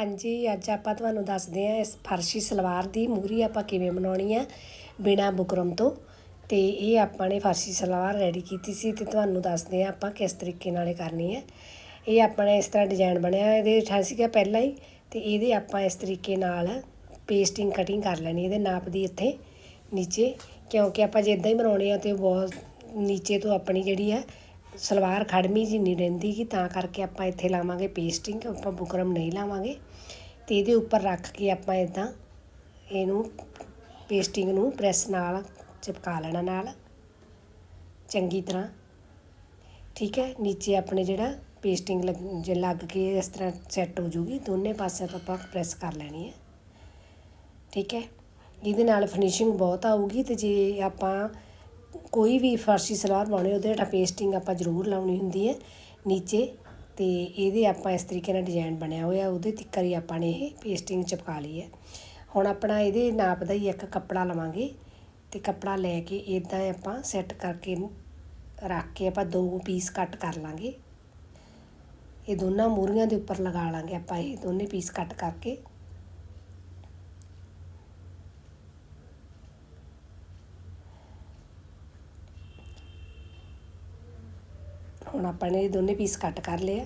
ਹਾਂਜੀ, ਅੱਜ ਆਪਾਂ ਤੁਹਾਨੂੰ ਦੱਸਦੇ ਹਾਂ ਇਸ ਫਰਸ਼ੀ ਸਲਵਾਰ ਦੀ ਮੂਰੀ ਆਪਾਂ ਕਿਵੇਂ ਬਣਾਉਣੀ ਆ ਬਿਨਾ ਬੁਕਰਮ ਤੋਂ। ਤੇ ਇਹ ਆਪਾਂ ਨੇ ਫਰਸ਼ੀ ਸਲਵਾਰ ਰੈਡੀ ਕੀਤੀ ਸੀ ਤੇ ਤੁਹਾਨੂੰ ਦੱਸਦੇ ਹਾਂ ਆਪਾਂ ਕਿਸ ਤਰੀਕੇ ਨਾਲ ਇਹ ਕਰਨੀ ਹੈ। ਇਹ ਆਪਾਂ ਨੇ ਇਸ ਤਰ੍ਹਾਂ ਡਿਜ਼ਾਈਨ ਬਣਿਆ ਇਹਦੇ ਠਾ ਸੀਗਾ ਪਹਿਲਾਂ ਹੀ, ਤੇ ਇਹਦੇ ਆਪਾਂ ਇਸ ਤਰੀਕੇ ਨਾਲ ਪੇਸਟਿੰਗ ਕਟਿੰਗ ਕਰ ਲੈਣੀ, ਇਹਦੇ ਨਾਪ ਦੀ ਇੱਥੇ ਨੀਚੇ, ਕਿਉਂਕਿ ਆਪਾਂ ਜੇ ਇਦਾਂ ਹੀ ਬਣਾਉਣੇ ਆ ਤੇ ਬਹੁਤ ਨੀਚੇ ਤੋਂ ਆਪਣੀ ਜਿਹੜੀ ਆ ਸਲਵਾਰ ਖੜਮੀ ਜੀ ਨਹੀਂ ਰਹਿੰਦੀ ਕਿ ਤਾਂ ਕਰਕੇ ਆਪਾਂ ਇੱਥੇ ਲਾਵਾਂਗੇ ਪੇਸਟਿੰਗ ਆਪਾਂ ਬੁਕਰਮ ਨਹੀਂ ਲਾਵਾਂਗੇ। ਤੇ ਇਹਦੇ ਉੱਪਰ ਰੱਖ ਕੇ ਆਪਾਂ ਇਦਾਂ ਇਹਨੂੰ ਪੇਸਟਿੰਗ ਨੂੰ ਪ੍ਰੈਸ ਨਾਲ ਚਿਪਕਾ ਲੈਣਾ ਨਾਲ। ਚੰਗੀ ਤਰ੍ਹਾਂ। ਠੀਕ ਹੈ, ਨੀਚੇ ਆਪਣੇ ਜਿਹੜਾ ਪੇਸਟਿੰਗ ਜੇ ਲੱਗ ਕੇ ਇਸ ਤਰ੍ਹਾਂ ਸੈੱਟ ਹੋ ਜੂਗੀ, ਦੋਨੇ ਪਾਸੇ ਤੋਂ ਆਪਾਂ ਪ੍ਰੈਸ ਕਰ ਲੈਣੀ ਹੈ। ਠੀਕ ਹੈ, ਇਹਦੇ ਨਾਲ ਫਿਨਿਸ਼ਿੰਗ ਬਹੁਤ ਆਊਗੀ ਤੇ ਜੇ ਆਪਾਂ ਕੋਈ ਵੀ ਫਰਸ਼ੀ ਸਲਵਾਰ ਪਾਉਣੀ ਉਹਦੇ ਹੇਠਾਂ ਪੇਸਟਿੰਗ ਆਪਾਂ ਜ਼ਰੂਰ ਲਾਉਣੀ ਹੁੰਦੀ ਹੈ ਨੀਚੇ ਅਤੇ ਇਹਦੇ ਆਪਾਂ ਇਸ ਤਰੀਕੇ ਨਾਲ ਡਿਜ਼ਾਈਨ ਬਣਿਆ ਹੋਇਆ, ਉਹਦੇ ਤਿੱਕਰ ਹੀ ਆਪਾਂ ਨੇ ਇਹ ਪੇਸਟਿੰਗ ਚਿਪਕਾ ਲਈ ਹੈ। ਹੁਣ ਆਪਣਾ ਇਹਦੇ ਨਾਪ ਦਾ ਹੀ ਇੱਕ ਕੱਪੜਾ ਲਵਾਂਗੇ ਤੇ ਕੱਪੜਾ ਲੈ ਕੇ ਇਦਾਂ ਆਪਾਂ ਸੈੱਟ ਕਰਕੇ ਰੱਖ ਕੇ ਆਪਾਂ ਦੋ ਪੀਸ ਕੱਟ ਕਰ ਲਾਂਗੇ। ਇਹ ਦੋਨਾਂ ਮੂਰੀਆਂ ਦੇ ਉੱਪਰ ਲਗਾ ਲਾਂਗੇ ਆਪਾਂ ਇਹ ਦੋਨੇ ਪੀਸ ਕੱਟ ਕਰਕੇ। ਹੁਣ ਆਪਾਂ ਨੇ ਇਹ ਦੋਨੇ ਪੀਸ ਕੱਟ ਕਰ ਲਏ ਆ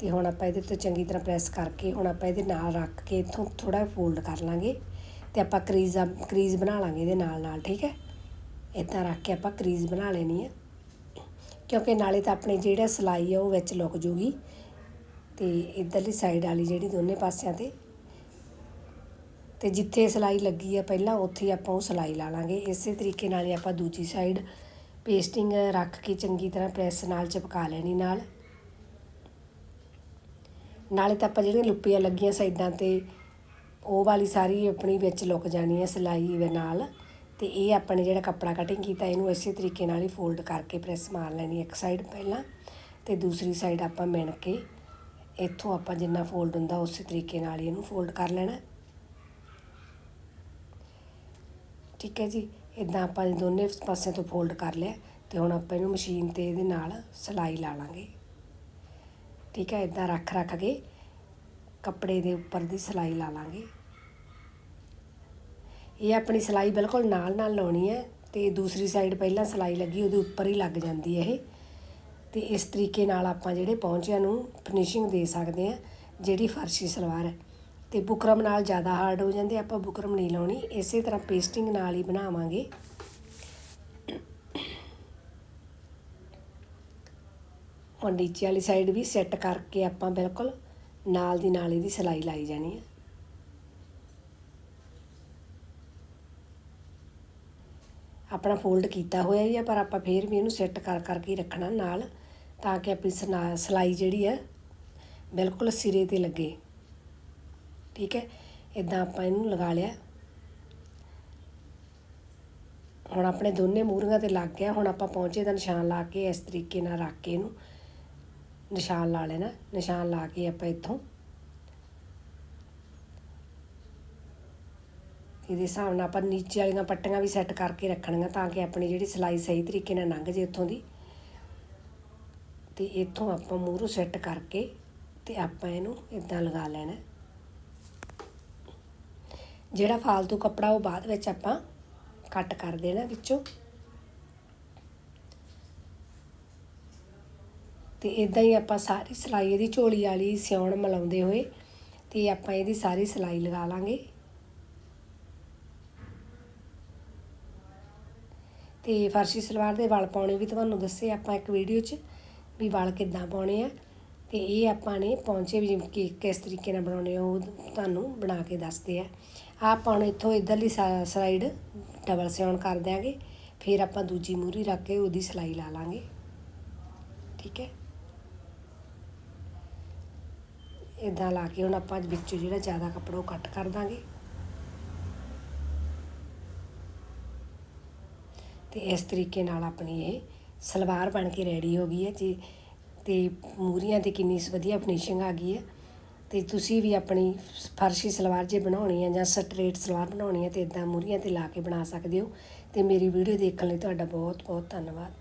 ਤੇ ਹੁਣ ਆਪਾਂ ਇਹਦੇ ਤੇ ਚੰਗੀ ਤਰ੍ਹਾਂ ਪ੍ਰੈਸ ਕਰਕੇ ਹੁਣ ਆਪਾਂ ਇਹਦੇ ਨਾਲ ਰੱਖ ਕੇ ਇਥੋਂ ਥੋੜਾ ਫੋਲਡ ਕਰ ਲਾਂਗੇ ਤੇ ਆਪਾਂ ਕਰੀਜ਼ ਕਰੀਜ਼ ਬਣਾ ਲਾਂਗੇ ਇਹਦੇ ਨਾਲ ਨਾਲ, ਠੀਕ ਹੈ? ਇਦਾਂ ਰੱਖ ਕੇ ਆਪਾਂ ਕਰੀਜ਼ ਬਣਾ ਲੈਣੀ ਹੈ ਕਿਉਂਕਿ ਨਾਲੇ ਤਾਂ ਆਪਣੇ ਜਿਹੜਾ ਸਲਾਈ ਆ ਉਹ ਵਿੱਚ ਲੁਕ ਜੂਗੀ ਤੇ ਇਧਰਲੀ ਸਾਈਡ ਵਾਲੀ ਜਿਹੜੀ ਦੋਨੇ ਪਾਸਿਆਂ ਤੇ। ਤੇ ਜਿੱਥੇ ਸਲਾਈ ਲੱਗੀ ਆ ਪਹਿਲਾਂ ਉੱਥੇ ਆਪਾਂ ਉਹ ਸਲਾਈ ਲਾ ਲਾਂਗੇ। ਇਸੇ ਤਰੀਕੇ ਨਾਲ ਹੀ ਆਪਾਂ ਦੂਜੀ ਸਾਈਡ ਪੇਸਟਿੰਗ ਰੱਖ ਕੇ ਚੰਗੀ ਤਰ੍ਹਾਂ ਪ੍ਰੈਸ ਨਾਲ ਚਿਪਕਾ ਲੈਣੀ ਨਾਲ। ਨਾਲੇ ਤਾਂ ਆਪਾਂ ਜਿਹੜੀਆਂ ਲੁੱਪੀਆਂ ਲੱਗੀਆਂ ਸਾਈਡਾਂ ਤੇ, ਉਹ ਵਾਲੀ ਸਾਰੀ ਆਪਣੀ ਵਿੱਚ ਲੁਕ ਜਾਣੀ ਹੈ ਸਿਲਾਈ ਦੇ ਨਾਲ। ਤੇ ਇਹ ਆਪਾਂ ਨੇ ਜਿਹੜਾ ਕੱਪੜਾ ਕਟਿੰਗ ਕੀਤਾ, ਇਹਨੂੰ ਇਸੇ ਤਰੀਕੇ ਨਾਲ ਹੀ ਫੋਲਡ ਕਰਕੇ ਪ੍ਰੈਸ ਮਾਰ ਲੈਣੀ ਇੱਕ ਸਾਈਡ ਪਹਿਲਾਂ। ਤੇ ਦੂਸਰੀ ਸਾਈਡ ਆਪਾਂ ਮਿਣ ਕੇ, ਇੱਥੋਂ ਆਪਾਂ ਜਿੰਨਾ ਫੋਲਡ ਹੁੰਦਾ ਉਸੇ ਤਰੀਕੇ ਨਾਲ ਹੀ ਇਹਨੂੰ ਫੋਲਡ ਕਰ ਲੈਣਾ। ਠੀਕ ਹੈ ਜੀ। ਇਦਾਂ ਆਪਾਂ ਦੋਨੇ ਪਾਸੇ ਤੋਂ ਫੋਲਡ ਕਰ ਲਿਆ ਤੇ ਹੁਣ ਆਪਾਂ ਇਹਨੂੰ ਮਸ਼ੀਨ ਤੇ ਇਹਦੇ ਨਾਲ ਸਿਲਾਈ ਲਾ ਲਾਂਗੇ। ਠੀਕ ਹੈ ਇਦਾਂ ਰੱਖ ਰੱਖ ਕੇ ਕੱਪੜੇ ਦੇ ਉੱਪਰ ਦੀ ਸਿਲਾਈ ਲਾ ਲਾਂਗੇ। ਇਹ ਆਪਣੀ ਸਿਲਾਈ ਬਿਲਕੁਲ ਨਾਲ ਨਾਲ ਲਾਉਣੀ ਹੈ ਤੇ ਦੂਸਰੀ ਸਾਈਡ ਪਹਿਲਾਂ ਸਿਲਾਈ ਲੱਗੀ ਉਹਦੇ ਉੱਪਰ ਹੀ ਲੱਗ ਜਾਂਦੀ ਹੈ ਇਹ। ਤੇ ਇਸ ਤਰੀਕੇ ਨਾਲ ਆਪਾਂ ਜਿਹੜੇ ਪਹੁੰਚਿਆਂ ਨੂੰ ਫਿਨਿਸ਼ਿੰਗ ਦੇ ਸਕਦੇ ਆ ਜਿਹੜੀ ਫਰਸ਼ੀ ਸਲਵਾਰ ਹੈ। ਅਤੇ ਬੁਕਰਮ ਨਾਲ ਜ਼ਿਆਦਾ ਹਾਰਡ ਹੋ ਜਾਂਦੇ, ਆਪਾਂ ਬੁਕਰਮ ਨਹੀਂ ਲਾਉਣੀ। ਇਸੇ ਤਰ੍ਹਾਂ ਪੇਸਟਿੰਗ ਨਾਲ ਹੀ ਬਣਾਵਾਂਗੇ। ਹੁਣ ਨੀਚੇ ਵਾਲੀ ਸਾਈਡ ਵੀ ਸੈੱਟ ਕਰਕੇ ਆਪਾਂ ਬਿਲਕੁਲ ਨਾਲ ਦੀ ਨਾਲ ਇਹਦੀ ਸਿਲਾਈ ਲਾਈ ਜਾਣੀ ਹੈ ਆਪਣਾ ਫੋਲਡ ਕੀਤਾ ਹੋਇਆ ਹੀ ਆ, ਪਰ ਆਪਾਂ ਫੇਰ ਵੀ ਇਹਨੂੰ ਸੈੱਟ ਕਰ ਕਰਕੇ ਰੱਖਣਾ ਨਾਲ, ਤਾਂ ਕਿ ਆਪਣੀ ਸਿਲਾਈ ਜਿਹੜੀ ਹੈ ਬਿਲਕੁਲ ਸਿਰੇ ਤੇ ਲੱਗੇ। ਠੀਕ ਹੈ ਇਦਾਂ ਆਪਾਂ ਇਹਨੂੰ ਲਗਾ ਲਿਆ। ਹੁਣ ਆਪਣੇ ਦੋਨੇ ਮੂਰੀਆਂ ਤੇ ਲੱਗ ਗਿਆ, ਹੁਣ ਆਪਾਂ ਪਹੁੰਚੇ ਦਾ ਨਿਸ਼ਾਨ ਲਾ ਕੇ ਇਸ ਤਰੀਕੇ ਨਾਲ ਰੱਖ ਕੇ ਇਹਨੂੰ ਨਿਸ਼ਾਨ ਲਾ ਲੈਣਾ, ਨਿਸ਼ਾਨ ਲਾ ਕੇ ਆਪਾਂ ਇੱਥੋਂ। ਇਹਦੇ ਹਿਸਾਬ ਨਾਲ ਆਪਾਂ ਨੀਚੇ ਵਾਲੀਆਂ ਪੱਟੀਆਂ ਵੀ ਸੈੱਟ ਕਰਕੇ ਰੱਖਣੀਆਂ ਤਾਂ ਕਿ ਆਪਣੀ ਜਿਹੜੀ ਸਿਲਾਈ ਸਹੀ ਤਰੀਕੇ ਨਾਲ ਲੰਘ ਜੇ ਇੱਥੋਂ ਦੀ। ਤੇ ਇੱਥੋਂ ਆਪਾਂ ਮੂਹਰੋਂ ਸੈੱਟ ਕਰਕੇ ਤੇ ਆਪਾਂ ਇਹਨੂੰ ਇਦਾਂ ਲਗਾ ਲੈਣਾ। ਜਿਹੜਾ ਫਾਲਤੂ ਕੱਪੜਾ ਉਹ ਬਾਅਦ ਵਿੱਚ ਆਪਾਂ ਕੱਟ ਕਰ ਦੇਣਾ ਵਿੱਚੋਂ। ਤੇ ਇਦਾਂ ਹੀ ਆਪਾਂ ਸਾਰੀ ਸਿਲਾਈ, ਇਹਦੀ ਝੋਲੀ ਵਾਲੀ ਸਿਉਣ ਮਲਾਉਂਦੇ ਹੋਏ ਤੇ ਆਪਾਂ ਇਹਦੀ ਸਾਰੀ ਸਿਲਾਈ ਲਗਾ ਲਾਂਗੇ। ਤੇ ਫਰਸ਼ੀ ਸਲਵਾਰ ਦੇ ਵਲ ਪਾਉਣੇ ਵੀ ਤੁਹਾਨੂੰ ਦੱਸੇ ਆਪਾਂ ਇੱਕ ਵੀਡੀਓ 'ਚ ਵੀ ਵਾਲ ਕਿੱਦਾਂ ਪਾਉਣੇ ਆ। ਤੇ ਇਹ ਆਪਾਂ ਨੇ ਪੌਂਚੇ ਵੀ ਕਿ ਕਿਸ ਤਰੀਕੇ ਨਾਲ ਬਣਾਉਣੇ ਉਹ ਤੁਹਾਨੂੰ ਬਣਾ ਕੇ ਦੱਸਦੇ ਆ। ਆਪਾਂ ਹੁਣ ਇੱਥੋਂ ਇਧਰਲੀ ਸਾਈਡ ਡਬਲ ਸਿਉਣ ਕਰ ਦਿਆਂਗੇ। ਫਿਰ ਆਪਾਂ ਦੂਜੀ ਮੂਰੀ ਰੱਖ ਕੇ ਉਹਦੀ ਸਿਲਾਈ ਲਾ ਲਾਂਗੇ। ਠੀਕ ਹੈ? ਇਦਾਂ ਲਾ ਕੇ ਹੁਣ ਆਪਾਂ ਵਿੱਚੋਂ ਜਿਹੜਾ ਜ਼ਿਆਦਾ ਕੱਪੜਾ ਉਹ ਕੱਟ ਕਰ ਦਾਂਗੇ। ਤੇ ਇਸ ਤਰੀਕੇ ਨਾਲ ਆਪਣੀ ਇਹ ਸਲਵਾਰ ਬਣ ਕੇ ਰੈਡੀ ਹੋ ਗਈ ਹੈ ਜੀ। ਤੇ ਮੂਰੀਆਂ ਤੇ ਕਿੰਨੀ ਵਧੀਆ ਫਿਨਿਸ਼ਿੰਗ ਆ ਗਈ ਹੈ। ਅਤੇ ਤੁਸੀਂ ਵੀ ਆਪਣੀ ਫਰਸ਼ੀ ਸਲਵਾਰ ਜੇ ਬਣਾਉਣੀ ਹੈ ਜਾਂ ਸਟਰੇਟ ਸਲਵਾਰ ਬਣਾਉਣੀ ਹੈ ਤਾਂ ਇੱਦਾਂ ਮੂਰੀਆਂ ਤੇ ਲਾ ਕੇ ਬਣਾ ਸਕਦੇ ਹੋ। ਅਤੇ ਮੇਰੀ ਵੀਡੀਓ ਦੇਖਣ ਲਈ ਤੁਹਾਡਾ ਬਹੁਤ ਬਹੁਤ ਧੰਨਵਾਦ।